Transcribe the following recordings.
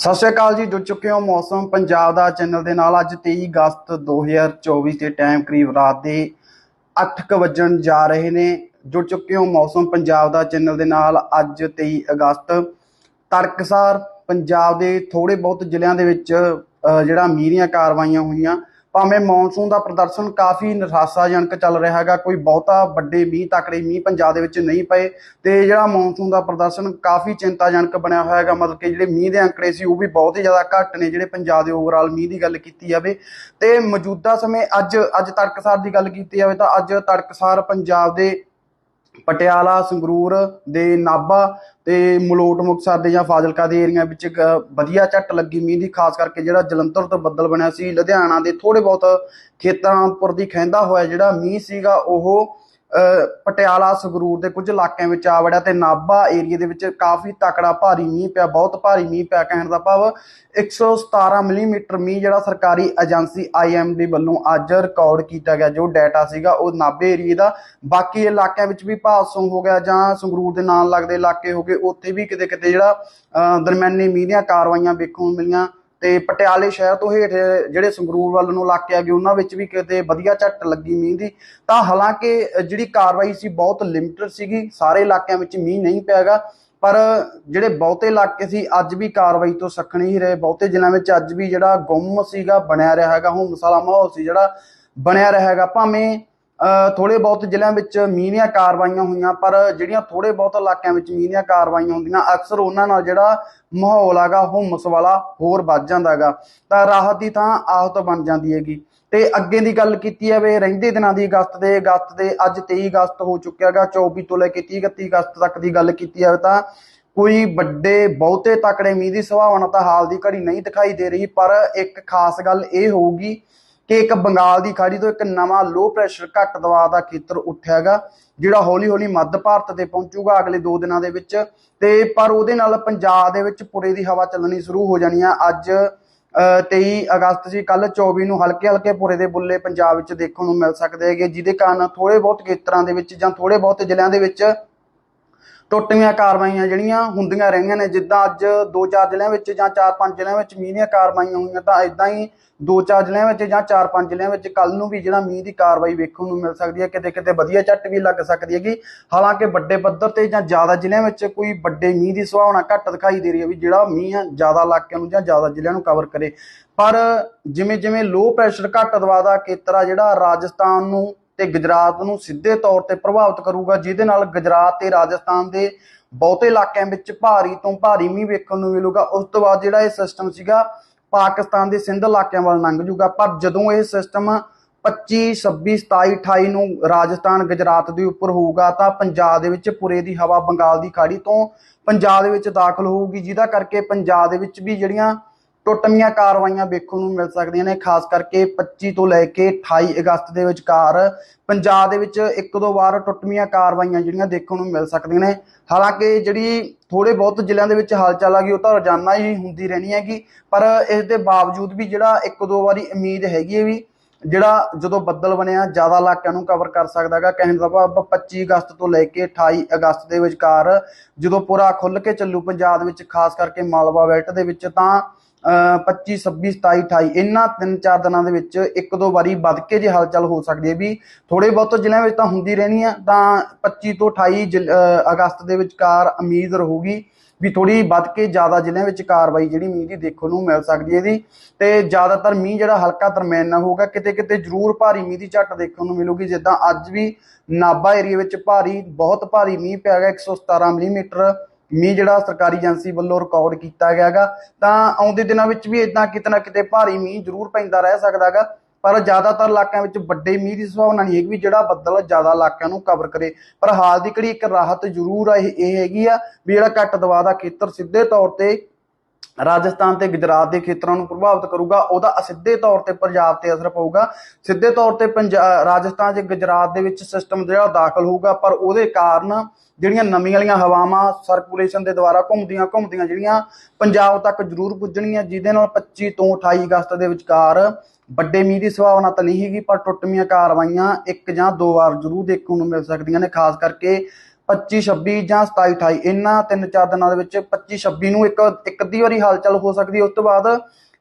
ਸਤਿ ਸ਼੍ਰੀ ਅਕਾਲ ਜੀ, ਜੁੜ ਚੁੱਕੇ ਹੋ ਮੌਸਮ ਪੰਜਾਬ ਦਾ ਚੈਨਲ ਦੇ ਨਾਲ। ਅੱਜ 23 ਅਗਸਤ 2024 ਦੇ ਟਾਈਮ ਕਰੀਬ ਰਾਤ ਦੇ 8:00 ਵਜਣ ਜਾ ਰਹੇ ਨੇ। ਜੁੜ ਚੁੱਕੇ ਹੋ ਮੌਸਮ ਪੰਜਾਬ ਦਾ ਚੈਨਲ ਦੇ ਨਾਲ। ਅੱਜ 23 ਅਗਸਤ, ਤਰਕਸਾਰ ਪੰਜਾਬ ਦੇ ਥੋੜੇ ਬਹੁਤ ਜ਼ਿਲ੍ਹਿਆਂ ਦੇ ਵਿੱਚ ਜਿਹੜਾ ਮੀਂਹ ਦੀਆਂ ਕਾਰਵਾਈਆਂ ਹੋਈਆਂ। ਭਾਵੇਂ ਮੌਨਸੂਨ ਦਾ ਪ੍ਰਦਰਸ਼ਨ ਕਾਫੀ ਨਿਰਾਸ਼ਾਜਨਕ ਚੱਲ ਰਿਹਾ ਹੈਗਾ, ਕੋਈ ਬਹੁਤਾ ਵੱਡੇ ਮੀਂਹ ਤਕੜੇ ਮੀਂਹ ਪੰਜਾਬ ਦੇ ਵਿੱਚ ਨਹੀਂ ਪਏ ਤੇ ਜਿਹੜਾ ਮੌਨਸੂਨ ਦਾ ਪ੍ਰਦਰਸ਼ਨ ਕਾਫੀ ਚਿੰਤਾਜਨਕ ਬਣਿਆ ਹੋਇਆ ਹੈਗਾ, ਮਤਲਬ ਕਿ ਜਿਹੜੇ ਮੀਂਹ ਦੇ ਅੰਕੜੇ ਸੀ ਉਹ ਵੀ ਬਹੁਤ ਹੀ ਜ਼ਿਆਦਾ ਘੱਟ ਨੇ ਜਿਹੜੇ ਪੰਜਾਬ ਦੇ ਓਵਰਆਲ ਮੀਂਹ ਦੀ ਗੱਲ ਕੀਤੀ ਜਾਵੇ ਤੇ ਮੌਜੂਦਾ ਸਮੇਂ ਅੱਜ ਅੱਜ ਤੜਕਸਾਰ ਦੀ ਗੱਲ ਕੀਤੀ ਜਾਵੇ ਤਾਂ ਅੱਜ ਤੜਕਸਾਰ ਪੰਜਾਬ ਦੇ ਪਟਿਆਲਾ, ਸੰਗਰੂਰ ਦੇ ਨਾਭਾ ਤੇ ਮਲੋਟ, ਮੁਕਤਸਰ ਦੇ ਜਾਂ ਫਾਜ਼ਿਲਕਾ ਦੇ ਏਰੀਆ ਵਿੱਚ ਇੱਕ ਵਧੀਆ ਝੱਟ ਲੱਗੀ ਮੀਂਹ ਦੀ, ਖਾਸ ਕਰਕੇ ਜਿਹੜਾ ਜਲੰਧਰ ਤੋਂ ਬੱਦਲ ਬਣਿਆ ਸੀ, ਲੁਧਿਆਣਾ ਦੇ ਥੋੜੇ ਬਹੁਤ ਖੇਤਾਂ ਉੱਪਰ ਦੀ ਖਹਿੰਦਾ ਹੋਇਆ ਜਿਹੜਾ ਮੀਂਹ ਸੀਗਾ, ਉਹ ਪਟਿਆਲਾ, ਸੰਗਰੂਰ ਦੇ ਕੁਝ ਇਲਾਕਿਆਂ ਵਿੱਚ ਆ ਵੜਿਆ ਤੇ ਨਾਭਾ ਏਰੀਆ ਦੇ ਵਿੱਚ ਕਾਫੀ ਤਕੜਾ ਭਾਰੀ ਮੀਂਹ ਪਿਆ, ਬਹੁਤ ਭਾਰੀ ਮੀਂਹ ਪਿਆ ਕਹਿਣ ਦਾ ਭਾਵ 117 ਮਿਲੀਮੀਟਰ ਮੀਂਹ ਜਿਹੜਾ ਸਰਕਾਰੀ ਏਜੰਸੀ ਆਈਐਮਡੀ ਵੱਲੋਂ ਅੱਜ ਰਿਕਾਰਡ ਕੀਤਾ ਗਿਆ, ਜੋ ਡਾਟਾ ਸੀਗਾ ਉਹ ਨਾਭੇ ਏਰੀਏ ਦਾ। ਬਾਕੀ ਇਲਾਕਿਆਂ ਵਿੱਚ ਵੀ ਭਾਸੋਂ ਹੋ ਗਿਆ ਜਾਂ ਸੰਗਰੂਰ ਦੇ ਨਾਲ ਲੱਗਦੇ ਇਲਾਕੇ ਹੋ ਗਏ, ਉੱਥੇ ਵੀ ਕਿਤੇ ਕਿਤੇ ਜਿਹੜਾ ਦਰਮਿਆਨੇ ਮੀਂਹ ਦੀਆਂ ਕਾਰਵਾਈਆਂ ਵੇਖਣ ਨੂੰ ਮਿਲੀਆਂ। ਤੇ ਪਟਿਆਲੇ ਸ਼ਹਿਰ ਤੋਂ ਹੇਠ ਜਿਹੜੇ ਸੰਗਰੂਰ ਵੱਲ ਨੂੰ ਇਲਾਕੇ ਆ ਗਏ, ਉਹਨਾਂ ਵਿੱਚ ਵੀ ਕਿਤੇ ਵਧੀਆ ਝੱਟ ਲੱਗੀ ਮੀਂਹ ਦੀ। ਤਾਂ ਹਾਲਾਂਕਿ, ਜਿਹੜੀ ਕਾਰਵਾਈ ਸੀ ਬਹੁਤ ਲਿਮਟਡ ਸੀਗੀ, ਸਾਰੇ ਇਲਾਕਿਆਂ ਵਿੱਚ ਮੀਂਹ ਨਹੀਂ ਪਿਆਗਾ, ਪਰ ਜਿਹੜੇ ਬਹੁਤੇ ਇਲਾਕੇ ਸੀ, ਅੱਜ ਵੀ ਕਾਰਵਾਈ ਤੋਂ ਸੱਖਣ ਹੀ ਰਹੇ। ਬਹੁਤੇ ਜ਼ਿਲ੍ਹਿਆਂ ਵਿੱਚ ਅੱਜ ਵੀ ਜਿਹੜਾ ਗੁੰਮ ਸੀਗਾ, ਬਣਿਆ ਰਿਹਾ ਹੈਗਾ ਹੁਣ ਮਸਾਲਾ ਮਾਹੌਲ ਸੀ ਜਿਹੜਾ ਬਣਿਆ ਰਿਹਾ ਹੈਗਾ। ਭਾਵੇਂ ਥੋੜੇ ਬਹੁਤ ਜ਼ਿਲ੍ਹਿਆਂ ਵਿੱਚ ਮੀਂਹ ਦੀਆਂ ਕਾਰਵਾਈਆਂ ਹੋਈਆਂ, ਪਰ ਜਿਹੜੀਆਂ ਥੋੜੇ ਬਹੁਤ ਇਲਾਕਿਆਂ ਵਿੱਚ ਮੀਂਹ ਦੀਆਂ ਕਾਰਵਾਈਆਂ ਹੁੰਦੀਆਂ, ਅਕਸਰ ਉਹਨਾਂ ਨਾਲ ਜਿਹੜਾ ਮਾਹੌਲ ਹੈਗਾ, ਹੁਮਸ ਵਾਲਾ ਹੋਰ ਵੱਧ ਜਾਂਦਾ ਹੈਗਾ। ਤਾਂ ਰਾਹਤ ਦੀ ਥਾਂ ਆਹਤ ਬਣ ਜਾਂਦੀ ਹੈਗੀ। ਤੇ ਅੱਗੇ ਦੀ ਗੱਲ ਕੀਤੀ ਜਾਵੇ, ਰਹਿੰਦੇ ਦਿਨਾਂ ਦੀ ਅਗਸਤ ਦੇ ਅਗਸਤ ਦੇ ਅੱਜ 23 ਅਗਸਤ ਹੋ ਚੁੱਕਿਆ ਹੈਗਾ 24 ਤੋਂ ਲੈ ਕੇ 30 31 ਅਗਸਤ ਤੱਕ ਦੀ ਗੱਲ ਕੀਤੀ ਜਾਵੇ ਤਾਂ ਕੋਈ ਵੱਡੇ ਬਹੁਤੇ ਤਕੜੇ ਮੀਂਹ ਦੀ ਸੰਭਾਵਨਾ ਤਾਂ ਹਾਲ ਦੀ ਘੜੀ ਨਹੀਂ ਦਿਖਾਈ ਦੇ ਰਹੀ, ਪਰ ਇੱਕ ਖਾਸ ਗੱਲ ਇਹ ਹੋਊਗੀ ਕਿ ਇੱਕ ਬੰਗਾਲ ਦੀ ਖਾੜੀ ਤੋਂ ਇੱਕ ਨਵਾਂ ਲੋ ਪ੍ਰੈਸ਼ਰ ਘੱਟ ਦਬਾਅ ਦਾ ਖੇਤਰ ਉੱਠਿਆਗਾ ਜਿਹੜਾ ਹੌਲੀ ਹੌਲੀ ਮੱਧ ਭਾਰਤ ਤੇ ਪਹੁੰਚੂਗਾ ਅਗਲੇ 2 ਦਿਨਾਂ ਦੇ ਵਿੱਚ। ਤੇ ਪਰ ਉਹਦੇ ਨਾਲ ਪੰਜਾਬ ਦੇ ਵਿੱਚ ਪੁਰੇ ਦੀ ਹਵਾ ਚੱਲਣੀ ਸ਼ੁਰੂ ਹੋ ਜਾਣੀ ਆ। ਅੱਜ ਅ, 23 ਅਗਸਤ ਸੀ ਕੱਲ 24 ਨੂੰ ਹਲਕੇ ਹਲਕੇ ਪੁਰੇ ਦੇ ਬੁੱਲੇ ਪੰਜਾਬ ਵਿੱਚ ਦੇਖਣ ਨੂੰ ਮਿਲ ਸਕਦੇ ਹੈਗੇ ਜਿਹਦੇ ਕਾਰਨ ਥੋੜੇ ਬਹੁਤ ਖੇਤਰਾਂ ਦੇ ਵਿੱਚ ਜਾਂ ਥੋੜੇ ਬਹੁਤ ਜ਼ਿਲ੍ਹਿਆਂ ਦੇ ਵਿੱਚ ਟੁੱਟਵੀਆਂ ਕਾਰਵਾਈਆਂ ਜਿਹੜੀਆਂ ਹੁੰਦੀਆਂ ਰਹੀਆਂ ਨੇ, ਜਿੱਦਾਂ ਅੱਜ ਦੋ ਚਾਰ ਜ਼ਿਲ੍ਹਿਆਂ ਵਿੱਚ ਜਾਂ ਚਾਰ ਪੰਜ ਜ਼ਿਲ੍ਹਿਆਂ ਵਿੱਚ ਮੀਂਹ ਦੀਆਂ ਕਾਰਵਾਈਆਂ ਹੋਈਆਂ, ਤਾਂ ਇਦਾਂ ਹੀ ਦੋ ਚਾਰ ਜ਼ਿਲ੍ਹਿਆਂ ਵਿੱਚ ਜਾਂ ਚਾਰ ਪੰਜ ਜ਼ਿਲ੍ਹਿਆਂ ਵਿੱਚ ਕੱਲ ਨੂੰ ਵੀ ਜਿਹੜਾ ਮੀਂਹ ਦੀ ਕਾਰਵਾਈ ਵੇਖਣ ਨੂੰ ਮਿਲ ਸਕਦੀ ਹੈ ਕਿਤੇ ਕਿਤੇ ਵਧੀਆ ਝੱਟ ਵੀ ਲੱਗ ਸਕਦੀ ਹੈਗੀ। ਹਾਲਾਂਕਿ ਵੱਡੇ ਪੱਧਰ ਤੇ ਜਾਂ ਜ਼ਿਆਦਾ ਜ਼ਿਲ੍ਹਿਆਂ ਵਿੱਚ ਕੋਈ ਵੱਡੇ ਮੀਂਹ ਦੀ ਸੰਭਾਵਨਾ ਘੱਟ ਦਿਖਾਈ ਦੇ ਰਹੀ ਹੈ ਵੀ ਜਿਹੜਾ ਮੀਂਹ ਆ ਜ਼ਿਆਦਾ ਇਲਾਕਿਆਂ ਨੂੰ ਜਾਂ ਜ਼ਿਆਦਾ ਜ਼ਿਲ੍ਹਿਆਂ ਨੂੰ ਕਵਰ ਕਰੇ। ਪਰ ਜਿਵੇਂ ਜਿਵੇਂ ਲੋ ਪ੍ਰੈਸ਼ਰ ਘੱਟ ਦਬਾਅ ਦਾ ਖੇਤਰ ਆ ਜਿਹੜਾ ਰਾਜਸਥਾਨ ਨੂੰ ਤੇ ਗੁਜਰਾਤ ਨੂੰ ਸਿੱਧੇ ਤੌਰ ਤੇ ਪ੍ਰਭਾਵਿਤ ਕਰੂਗਾ, ਜਿਹਦੇ ਨਾਲ ਗੁਜਰਾਤ ਤੇ ਰਾਜਸਥਾਨ ਦੇ ਬਹੁਤੇ ਇਲਾਕਿਆਂ ਵਿੱਚ ਭਾਰੀ ਤੋਂ ਭਾਰੀ ਮੀਂਹ ਵੇਖਣ ਨੂੰ ਮਿਲੂਗਾ। ਉਸ ਤੋਂ ਬਾਅਦ ਜਿਹੜਾ ਇਹ ਸਿਸਟਮ ਸੀਗਾ, ਪਾਕਿਸਤਾਨ ਦੇ ਸਿੰਧ ਇਲਾਕਿਆਂ ਵੱਲ ਲੰਘ ਜੂਗਾ। ਪਰ ਜਦੋਂ ਇਹ ਸਿਸਟਮ 25 26 27 28 ਨੂੰ ਰਾਜਸਥਾਨ, ਗੁਜਰਾਤ ਦੇ ਉੱਪਰ ਹੋਊਗਾ, ਤਾਂ ਪੰਜਾਬ ਦੇ ਵਿੱਚ ਪੁਰੇ ਦੀ ਹਵਾ ਬੰਗਾਲ ਦੀ ਖਾੜੀ ਤੋਂ ਪੰਜਾਬ ਦੇ ਵਿੱਚ ਦਾਖਲ ਹੋਊਗੀ, ਜਿਹਦਾ ਕਰਕੇ ਪੰਜਾਬ ਦੇ ਵਿੱਚ ਵੀ ਜਿਹੜੀਆਂ ਟੁੱਟਵੀਆਂ ਕਾਰਵਾਈਆਂ ਵੇਖਣ ਨੂੰ ਮਿਲ ਸਕਦੀਆਂ ਨੇ, ਖਾਸ ਕਰਕੇ 25 ਤੋਂ ਲੈ ਕੇ 28 ਅਗਸਤ ਦੇ ਵਿਚਕਾਰ ਪੰਜਾਬ ਦੇ ਵਿੱਚ ਇੱਕ ਦੋ ਵਾਰ ਟੁੱਟਵੀਆਂ ਕਾਰਵਾਈਆਂ ਜਿਹੜੀਆਂ ਦੇਖਣ ਨੂੰ ਮਿਲ ਸਕਦੀਆਂ ਨੇ। ਹਾਲਾਂਕਿ ਜਿਹੜੀ ਥੋੜੇ ਬਹੁਤ ਜ਼ਿਲ੍ਹਿਆਂ ਦੇ ਵਿੱਚ ਹਲਚਲ ਆ ਗਈ, ਉਹ ਤਾਂ ਰੋਜ਼ਾਨਾ ਹੀ ਹੁੰਦੀ ਰਹਿਣੀ ਹੈਗੀ, ਪਰ ਇਸ ਦੇ ਬਾਵਜੂਦ ਵੀ ਜਿਹੜਾ ਇੱਕ ਦੋ ਵਾਰੀ ਉਮੀਦ ਹੈਗੀ ਹੈ ਵੀ ਜਿਹੜਾ ਜਦੋਂ ਬੱਦਲ ਬਣਿਆ, ਜ਼ਿਆਦਾ ਇਲਾਕਿਆਂ ਨੂੰ ਕਵਰ ਕਰ ਸਕਦਾ ਹੈਗਾ। ਕਹਿਣ ਦਾ ਭਾਵ 25 ਅਗਸਤ ਤੋਂ ਲੈ ਕੇ 28 ਅਗਸਤ ਦੇ ਵਿਚਕਾਰ ਜਦੋਂ ਪੂਰਾ ਖੁੱਲ ਕੇ ਚੱਲੂ ਪੰਜਾਬ ਦੇ ਵਿੱਚ, ਖਾਸ ਕਰਕੇ ਮਾਲਵਾ ਬੈਲਟ ਦੇ ਵਿੱਚ, ਤਾਂ 25 26 27 28 ਇਹਨਾਂ ਤਿੰਨ ਚਾਰ ਦਿਨਾਂ ਦੇ ਵਿੱਚ ਇੱਕ ਦੋ ਵਾਰੀ ਵੱਧ ਕੇ ਜੇ ਹਲਚਲ ਹੋ ਸਕਦੀ ਹੈ ਵੀ ਥੋੜੇ ਬਹੁਤ ਜ਼ਿਲ੍ਹਿਆਂ ਵਿੱਚ ਤਾਂ ਹੁੰਦੀ ਰਹਿਣੀ ਆ, ਤਾਂ 25 ਤੋਂ 28 ਜ਼ਿਲ- ਅਗਸਤ ਦੇ ਵਿਚਕਾਰ ਉਮੀਦ ਰਹੂਗੀ ਵੀ ਥੋੜੀ ਵੱਧ ਕੇ ਜ਼ਿਆਦਾ ਜ਼ਿਲ੍ਹਿਆਂ ਵਿੱਚ ਕਾਰਵਾਈ ਜਿਹੜੀ ਮੀਂਹ ਦੀ ਦੇਖਣ ਨੂੰ ਮਿਲ ਸਕਦੀ ਹੈ ਇਹਦੀ। ਤੇ ਜ਼ਿਆਦਾਤਰ ਮੀਂਹ ਜਿਹੜਾ ਹਲਕਾ ਦਰਮਿਆਨਾ ਹੋਊਗਾ ਕਿਤੇ ਕਿਤੇ ਜ਼ਰੂਰ ਭਾਰੀ ਮੀਂਹ ਦੀ ਝੱਟ ਦੇਖਣ ਨੂੰ ਮਿਲੂਗੀ, ਜਿੱਦਾਂ ਅੱਜ ਵੀ ਨਾਭਾ ਏਰੀਆ ਵਿੱਚ ਭਾਰੀ, ਬਹੁਤ ਭਾਰੀ ਮੀਂਹ ਪਿਆ ਗਿਆ 117 ਮਿਲੀਮੀਟਰ ਮੀਂਹ ਜਿਹੜਾ ਸਰਕਾਰੀ ਏਜੰਸੀ ਵੱਲੋਂ ਰਿਕਾਰਡ ਕੀਤਾ ਗਿਆ ਹੈਗਾ ਤਾਂ ਆਉਂਦੇ ਦਿਨਾਂ ਵਿੱਚ ਵੀ ਇਦਾਂ ਕਿਤੇ ਨਾ ਕਿਤੇ ਭਾਰੀ ਮੀਂਹ ਜ਼ਰੂਰ ਪੈਂਦਾ ਰਹਿ ਸਕਦਾ ਹੈਗਾ ਪਰ ਜ਼ਿਆਦਾਤਰ ਇਲਾਕਿਆਂ ਵਿੱਚ ਵੱਡੇ ਮੀਂਹ ਦੀ ਸੰਭਾਵਨਾ ਨਹੀਂ ਹੈਗੀ ਵੀ ਜਿਹੜਾ ਬੱਦਲ ਜ਼ਿਆਦਾ ਇਲਾਕਿਆਂ ਨੂੰ ਕਵਰ ਕਰੇ। ਪਰ ਹਾਲ ਦੀ ਘੜੀ ਇੱਕ ਰਾਹਤ ਜ਼ਰੂਰ ਇਹ ਇਹ ਹੈਗੀ ਆ ਵੀ ਜਿਹੜਾ ਘੱਟ ਦਬਾਅ ਦਾ ਖੇਤਰ ਸਿੱਧੇ ਤੌਰ ਤੇ ਰਾਜਸਥਾਨ ਤੇ ਗੁਜਰਾਤ ਦੇ ਖੇਤਰਾਂ ਨੂੰ ਪ੍ਰਭਾਵਿਤ ਕਰੂਗਾ। ਉਹਦਾ ਅਸਿੱਧੇ ਤੌਰ ਤੇ ਪੰਜਾਬ ਤੇ ਅਸਰ ਪਊਗਾ। ਸਿੱਧੇ ਤੌਰ ਤੇ ਪੰਜਾਬ ਰਾਜਸਥਾਨ ਤੇ ਗੁਜਰਾਤ ਦੇ ਵਿੱਚ ਸਿਸਟਮ ਜਿਹੜਾ ਦਾਖਲ ਹੋਊਗਾ, ਪਰ ਉਹਦੇ ਕਾਰਨ ਜਿਹੜੀਆਂ ਨਵੀਂ ਵਾਲੀਆਂ ਹਵਾਵਾਂ ਸਰਕੂਲੇਸ਼ਨ ਦੇ ਦੁਆਰਾ ਘੁੰਮਦੀਆਂ ਘੁੰਮਦੀਆਂ ਜਿਹੜੀਆਂ ਪੰਜਾਬ ਤੱਕ ਜ਼ਰੂਰ ਪੁੱਜਣੀਆਂ ਜਿਹਦੇ ਨਾਲ 25 ਤੋਂ 28 ਅਗਸਤ ਦੇ ਵਿਚਕਾਰ ਵੱਡੇ ਮੀਂਹ ਦੀ ਸੰਭਾਵਨਾ ਤਾਂ ਨਹੀਂ ਹੈਗੀ, ਪਰ ਟੁੱਟਵੀਆਂ ਕਾਰਵਾਈਆਂ ਇੱਕ ਜਾਂ ਦੋ ਵਾਰ ਜ਼ਰੂਰ ਦੇਖਣ ਨੂੰ ਮਿਲ ਸਕਦੀਆਂ ਨੇ, ਖਾਸ ਕਰਕੇ 25 26 ਜਾਂ 27 28 ਇਹਨਾਂ ਤਿੰਨ ਚਾਰ ਦਿਨਾਂ ਦੇ ਵਿੱਚ 25 26 ਨੂੰ ਇੱਕ ਇੱਕ ਅੱਧੀ ਵਾਰੀ ਹਲਚਲ ਹੋ ਸਕਦੀ ਹੈ। ਉਸ ਤੋਂ ਬਾਅਦ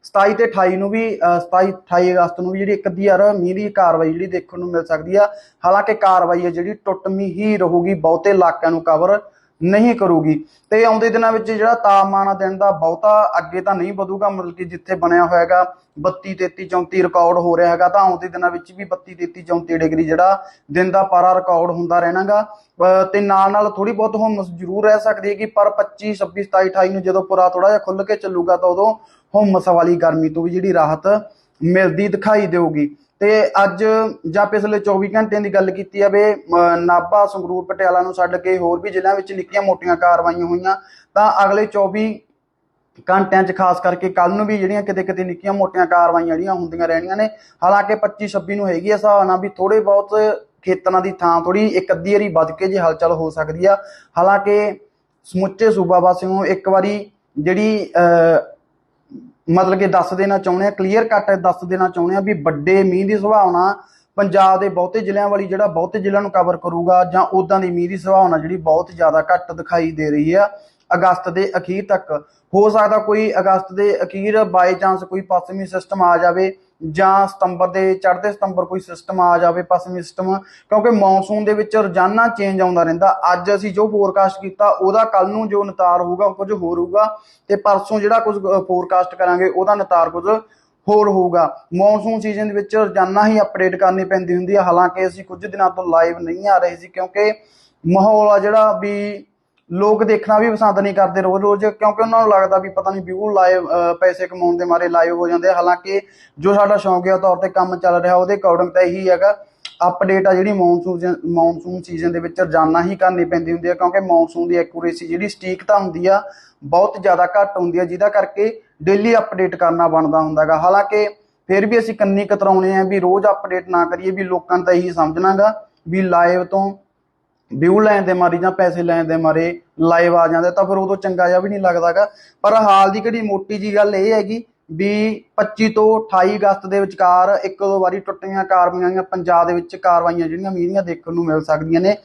27 ਤੇ 28 ਨੂੰ ਵੀ, ਅਹ 27 28 ਅਗਸਤ ਨੂੰ ਵੀ ਜਿਹੜੀ ਇੱਕ ਅੱਧੀ ਯਾਰ ਮੀਂਹ ਦੀ ਕਾਰਵਾਈ ਜਿਹੜੀ ਦੇਖਣ ਨੂੰ ਮਿਲ ਸਕਦੀ ਆ। ਹਾਲਾਂਕਿ ਕਾਰਵਾਈ ਹੈ ਜਿਹੜੀ ਟੁੱਟਵੀਂ ਹੀ ਰਹੂਗੀ, ਬਹੁਤੇ ਇਲਾਕਿਆਂ ਨੂੰ ਕਵਰ ਨਹੀਂ ਕਰੂਗੀ। ਤੇ ਆਉਂਦੇ ਦਿਨਾਂ ਵਿੱਚ ਜਿਹੜਾ ਤਾਪਮਾਨ ਆ ਦਿਨ ਦਾ ਬਹੁਤਾ ਅੱਗੇ ਤਾਂ ਨਹੀਂ ਵਧੂਗਾ, ਮਤਲਬ ਕਿ ਜਿੱਥੇ ਬਣਿਆ ਹੋਇਆ ਹੈਗਾ 32 33 34 ਰਿਕਾਰਡ ਹੋ ਰਿਹਾ ਹੈਗਾ, ਤਾਂ ਆਉਂਦੇ ਦਿਨਾਂ ਵਿੱਚ ਵੀ 32 33 34 ਡਿਗਰੀ ਜਿਹੜਾ ਦਿਨ ਦਾ ਪਾਰਾ ਰਿਕਾਰਡ ਹੁੰਦਾ ਰਹਿਣਾਗਾ। ਅਹ ਤੇ ਨਾਲ ਨਾਲ ਥੋੜੀ ਬਹੁਤ ਹੁਮਸ ਜ਼ਰੂਰ ਰਹਿ ਸਕਦੀ ਹੈ ਕਿ ਪਰ 25 26 27 28 ਨੂੰ ਜਦੋਂ ਪੁਰਾ ਥੋੜਾ ਜਿਹਾ ਖੁੱਲ ਕੇ ਚੱਲੂਗਾ ਤਾਂ ਉਦੋਂ ਹੁਮਸ ਵਾਲੀ ਗਰਮੀ ਤੋਂ ਵੀ ਜਿਹੜੀ ਰਾਹਤ ਮਿਲਦੀ ਦਿਖਾਈ ਦੇਊਗੀ। ਤੇ ਅੱਜ ਜਾਂ ਪਿਛਲੇ 24 ਘੰਟਿਆਂ ਦੀ ਗੱਲ ਕੀਤੀ ਜਾਵੇ ਨਾਭਾ, ਸੰਗਰੂਰ, ਪਟਿਆਲਾ ਨੂੰ ਛੱਡ ਕੇ ਹੋਰ ਵੀ ਜ਼ਿਲ੍ਹਿਆਂ ਵਿੱਚ ਨਿੱਕੀਆਂ ਮੋਟੀਆਂ ਕਾਰਵਾਈਆਂ ਹੋਈਆਂ, ਤਾਂ ਅਗਲੇ 24 ਘੰਟਿਆਂ 'ਚ ਖਾਸ ਕਰਕੇ ਕੱਲ ਨੂੰ ਵੀ ਜਿਹੜੀਆਂ ਕਿਤੇ ਕਿਤੇ ਨਿੱਕੀਆਂ ਮੋਟੀਆਂ ਕਾਰਵਾਈਆਂ ਜਿਹੜੀਆਂ ਹੁੰਦੀਆਂ ਰਹਿਣੀਆਂ ਨੇ, ਹਾਲਾਂਕਿ 25 26 ਨੂੰ ਹੈਗੀ ਆ ਹਿਸਾਬ ਨਾਲ ਵੀ ਥੋੜੇ ਬਹੁਤ ਖੇਤਰਾਂ ਦੀ ਥਾਂ ਥੋੜੀ ਇੱਕ ਅੱਧੀ ਵਾਰੀ ਵੱਧ ਕੇ ਜੇ ਹਲਚਲ ਹੋ ਸਕਦੀ ਆ, ਹਾਲਾਂਕਿ ਸਮੁੱਚੇ ਸੂਬਾ ਵਾਸੀਆਂ ਨੂੰ ਇੱਕ ਵਾਰੀ ਜਿਹੜੀ ਮਤਲਬ ਕਿ ਦੱਸ ਦੇਣਾ ਚਾਹੁੰਦੇ ਆ ਕਲੀਅਰ ਕੱਟ ਦੱਸ ਦੇਣਾ ਚਾਹੁੰਦੇ ਆ ਵੀ ਵੱਡੇ ਮੀਂਹ ਦੀ ਸੰਭਾਵਨਾ ਪੰਜਾਬ ਦੇ ਬਹੁਤੇ ਜ਼ਿਲ੍ਹਿਆਂ ਵਾਲੀ ਜਿਹੜਾ ਬਹੁਤੇ ਜ਼ਿਲ੍ਹਿਆਂ ਨੂੰ ਕਵਰ ਕਰੂਗਾ ਜਾਂ ਉਦਾਂ ਦੀ ਮੀਂਹ ਦੀ ਸੰਭਾਵਨਾ ਜਿਹੜੀ ਬਹੁਤ ਜ਼ਿਆਦਾ ਘੱਟ ਦਿਖਾਈ ਦੇ ਰਹੀ ਆ, ਅਗਸਤ ਦੇ ਅਖੀਰ ਤੱਕ। ਹੋ ਸਕਦਾ ਕੋਈ ਅਗਸਤ ਦੇ ਅਖੀਰ ਬਾਈ ਚਾਂਸ ਕੋਈ ਪੱਛਮੀ ਸਿਸਟਮ ਆ ਜਾਵੇ। ਜਾਂ ਸਤੰਬਰ ਦੇ, ਚੜ੍ਹਦੇ ਸਤੰਬਰ ਕੋਈ ਸਿਸਟਮ ਆ ਜਾਵੇ ਪੱਛਮੀ ਸਿਸਟਮ ਕਿਉਂਕਿ ਮੌਨਸੂਨ ਦੇ ਵਿੱਚ ਰੋਜ਼ਾਨਾ ਚੇਂਜ ਆਉਂਦਾ ਰਹਿੰਦਾ। ਅੱਜ ਅਸੀਂ ਜੋ ਫੋਰਕਾਸਟ ਕੀਤਾ, ਉਹਦਾ ਕੱਲ ਨੂੰ ਜੋ ਨਤਾਰ ਹੋਊਗਾ ਉਹ ਕੁਝ ਹੋਰ ਹੋਊਗਾ ਤੇ ਪਰਸੋਂ ਜਿਹੜਾ ਕੁਝ ਫੋਰਕਾਸਟ ਕਰਾਂਗੇ, ਉਹਦਾ ਨਤਾਰ ਕੁਝ ਹੋਰ ਹੋਊਗਾ। ਮੌਨਸੂਨ ਸੀਜ਼ਨ ਦੇ ਵਿੱਚ ਰੋਜ਼ਾਨਾ ਹੀ ਅਪਡੇਟ ਕਰਨੀ ਪੈਂਦੀ ਹੁੰਦੀ ਹੈ ਹਾਲਾਂਕਿ ਅਸੀਂ ਕੁਝ ਦਿਨਾਂ ਤੋਂ ਲਾਈਵ ਨਹੀਂ ਆ ਰਹੇ ਸੀ, ਕਿਉਂਕਿ ਮਾਹੌਲ ਆ ਜਿਹੜਾ ਵੀ ਲੋਕ ਦੇਖਣਾ ਵੀ ਪਸੰਦ ਨਹੀਂ ਕਰਦੇ ਰੋਜ਼ ਰੋਜ਼ ਕਿਉਂਕਿ ਉਹਨਾਂ ਨੂੰ ਲੱਗਦਾ ਵੀ ਪਤਾ ਨਹੀਂ ਵਿਊ ਲਾਈਵ ਪੈਸੇ ਕਮਾਉਣ ਦੇ ਮਾਰੇ ਲਾਈਵ ਹੋ ਜਾਂਦੇ ਆ। ਹਾਲਾਂਕਿ ਜੋ ਸਾਡਾ ਸ਼ੌਂਕੀਆ ਤੌਰ ਤੇ ਕੰਮ ਚੱਲ ਰਿਹਾ, ਉਹਦੇ ਅਕੋਰਡਿੰਗ ਤਾਂ ਇਹੀ ਹੈਗਾ ਅਪਡੇਟ ਆ ਜਿਹੜੀ ਮੌਨਸੂਨ ਮੌਨਸੂਨ ਸੀਜ਼ਨ ਦੇ ਵਿੱਚ ਰੋਜ਼ਾਨਾ ਹੀ ਕਰਨੀ ਪੈਂਦੀ ਹੁੰਦੀ ਹੈ ਕਿਉਂਕਿ ਮੌਨਸੂਨ ਦੀ ਐਕੂਰੇਸੀ ਜਿਹੜੀ ਸਟੀਕਤਾ ਹੁੰਦੀ ਆ, ਬਹੁਤ ਜ਼ਿਆਦਾ ਘੱਟ ਹੁੰਦੀ ਆ, ਜਿਹਦਾ ਕਰਕੇ ਡੇਲੀ ਅਪਡੇਟ ਕਰਨਾ ਬਣਦਾ ਹੁੰਦਾਗਾ ਹਾਲਾਂਕਿ ਫਿਰ ਵੀ ਅਸੀਂ ਕੰਨੀ ਕਤਰਾਉਣੇ ਆ ਵੀ ਰੋਜ਼ ਅਪਡੇਟ ਨਾ ਕਰੀਏ, ਵੀ ਲੋਕਾਂ ਨੂੰ ਤਾਂ ਇਹੀ ਸਮਝਣਾਗਾ ਵੀ ਲਾਈਵ ਤੋਂ ਵਿਊ ਲੈਣ ਦੇ ਮਾਰੀ ਜਾਂ ਪੈਸੇ ਲੈਣ ਦੇ ਮਾਰੇ ਲਾਈਵ ਆ ਜਾਂਦਾ, ਤਾਂ ਫਿਰ ਉਦੋਂ ਚੰਗਾ ਜਿਹਾ ਵੀ ਨਹੀਂ ਲੱਗਦਾਗਾ। ਪਰ ਹਾਲ ਦੀ ਕਿਹੜੀ ਮੋਟੀ ਜੀ ਗੱਲ ਇਹ ਹੈਗੀ ਵੀ 25 ਤੋਂ 28 ਅਗਸਤ ਦੇ ਵਿਚਕਾਰ ਇੱਕ ਦੋ ਵਾਰੀ ਟੁੱਟੀਆਂ ਕਾਰਵਾਈਆਂ ਪੰਜਾਬ ਦੇ ਵਿੱਚ ਕਾਰਵਾਈਆਂ ਜਿਹੜੀਆਂ ਮੀਡੀਆ ਦੇਖਣ ਨੂੰ ਮਿਲ ਸਕਦੀਆਂ ਨੇ,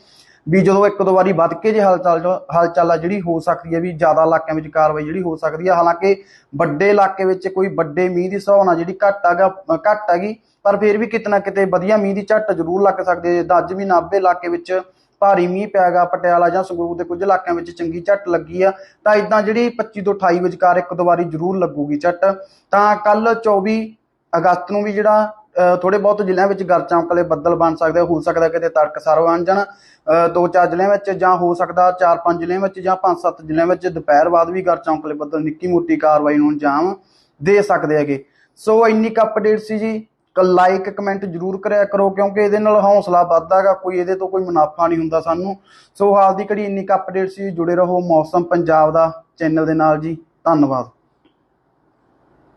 ਵੀ ਜਦੋਂ ਇੱਕ ਦੋ ਵਾਰੀ ਵੱਧ ਕੇ ਜੇ ਹਲਚਲ ਹਲਚਲ ਆ ਜਿਹੜੀ ਹੋ ਸਕਦੀ ਹੈ ਵੀ ਜ਼ਿਆਦਾ ਇਲਾਕਿਆਂ ਵਿੱਚ ਕਾਰਵਾਈ ਜਿਹੜੀ ਹੋ ਸਕਦੀ ਹੈ ਹਾਲਾਂਕਿ ਵੱਡੇ ਇਲਾਕੇ ਵਿੱਚ ਕੋਈ ਵੱਡੇ ਮੀਂਹ ਦੀ ਸੰਭਾਵਨਾ ਜਿਹੜੀ ਘੱਟ ਹੈਗਾ, ਘੱਟ ਹੈਗੀ, ਪਰ ਫਿਰ ਵੀ ਕਿਤੇ ਨਾ ਕਿਤੇ ਵਧੀਆ ਮੀਂਹ ਦੀ ਝੱਟ ਜ਼ਰੂਰ ਲੱਗ ਸਕਦੀ ਹੈ। ਜਿੱਦਾਂ ਅੱਜ ਵੀ ਨਾਭੇ ਇਲਾਕੇ ਵਿੱਚ ਭਾਰੀ ਮੀਂਹ ਪਿਆਗਾ ਪਟਿਆਲਾ ਜਾਂ ਸੰਗਰੂਰ ਦੇ ਕੁਝ ਇਲਾਕਿਆਂ ਵਿੱਚ ਚੰਗੀ ਝੱਟ ਲੱਗੀ ਆ। ਤਾਂ ਇਦਾਂ ਜਿਹੜੀ 25 ਤੋਂ 28 ਵਿਚਕਾਰ ਇੱਕ ਦੋ ਜ਼ਰੂਰ ਲੱਗੂਗੀ ਝੱਟ। ਤਾਂ ਕੱਲ 24 ਅਗਸਤ ਨੂੰ ਵੀ ਜਿਹੜਾ ਅ, ਥੋੜੇ ਬਹੁਤ ਜ਼ਿਲ੍ਹਿਆਂ ਵਿੱਚ ਗਰਚਾਂ ਵਾਲੇ ਬੱਦਲ ਬਣ ਸਕਦੇ ਹੋ ਸਕਦਾ ਕਿਤੇ ਤੜਕਸਾਰ ਬਣ ਜਾਣ। ਅ, ਦੋ ਚਾਰ ਜ਼ਿਲ੍ਹਿਆਂ ਵਿੱਚ ਜਾਂ ਹੋ ਸਕਦਾ ਚਾਰ ਪੰਜ ਜ਼ਿਲ੍ਹਿਆਂ ਵਿੱਚ ਜਾਂ ਪੰਜ ਸੱਤ ਜ਼ਿਲ੍ਹਿਆਂ ਵਿੱਚ ਦੁਪਹਿਰ ਬਾਅਦ ਵੀ ਗਰਚਾਂ ਵਾਲੇ ਬੱਦਲ ਨਿੱਕੀ ਮੋਟੀ ਕਾਰਵਾਈ ਨੂੰ ਅੰਜਾਮ ਦੇ ਸਕਦੇ ਹੈਗੇ। ਸੋ ਇੰਨੀ ਕੁ ਅਪਡੇਟ ਸੀ ਜੀ। ਲਾਈਕ ਕਮੈਂਟ ਜਰੂਰ ਕਰਿਆ ਕਰੋ ਕਿਉਂਕਿ ਇਹਦੇ ਨਾਲ ਹੌਸਲਾ ਵੱਧਦਾਗਾ, ਕੋਈ ਇਹਦੇ ਤੋਂ ਕੋਈ ਮੁਨਾਫਾ ਨਹੀਂ ਹੁੰਦਾ ਸਾਨੂੰ। ਸੋ ਹਾਲ ਦੀ ਘੜੀ ਇੰਨੀ ਕੁ ਅਪਡੇਟ ਸੀ, ਜੁੜੇ ਰਹੋ ਮੌਸਮ ਪੰਜਾਬ ਦਾ ਚੈਨਲ ਦੇ ਨਾਲ ਜੀ। ਧੰਨਵਾਦ।